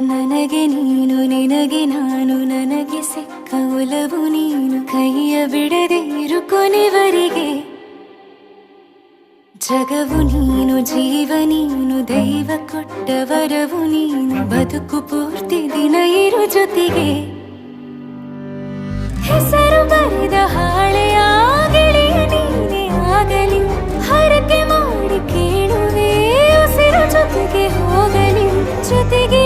ನನಗೆ ನೀನು, ನಿನಗೆ ನಾನು, ನನಗೆ ಸಿಕ್ಕ ಒಲವು ನೀನು. ಕೈಯ ಬಿಡದೆ ಇರು ಕೊನೆವರೆಗೆ. ಜಗವು ನೀನು, ಜೀವ ನೀನು, ದೈವ ಕೊಟ್ಟ ವರವು ನೀನು. ಬದುಕು ಪೂರ್ತಿ ದಿನ ಇರು ಜೊತೆಗೆ. ಹೆಸರು ಬರೆದ ಹಾಳೆಯ ನೀನೇ ಆಗಲಿ. ಹರಕೆ ಮಾಡಿ ಕೇಳುವೆ, ಉಸಿರು ಜೊತೆಗೆ ಹೋಗಲಿ. ಜೊತೆಗಿರೋ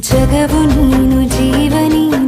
ಜಗವು ನೀನು ಜೀವ ನೀನು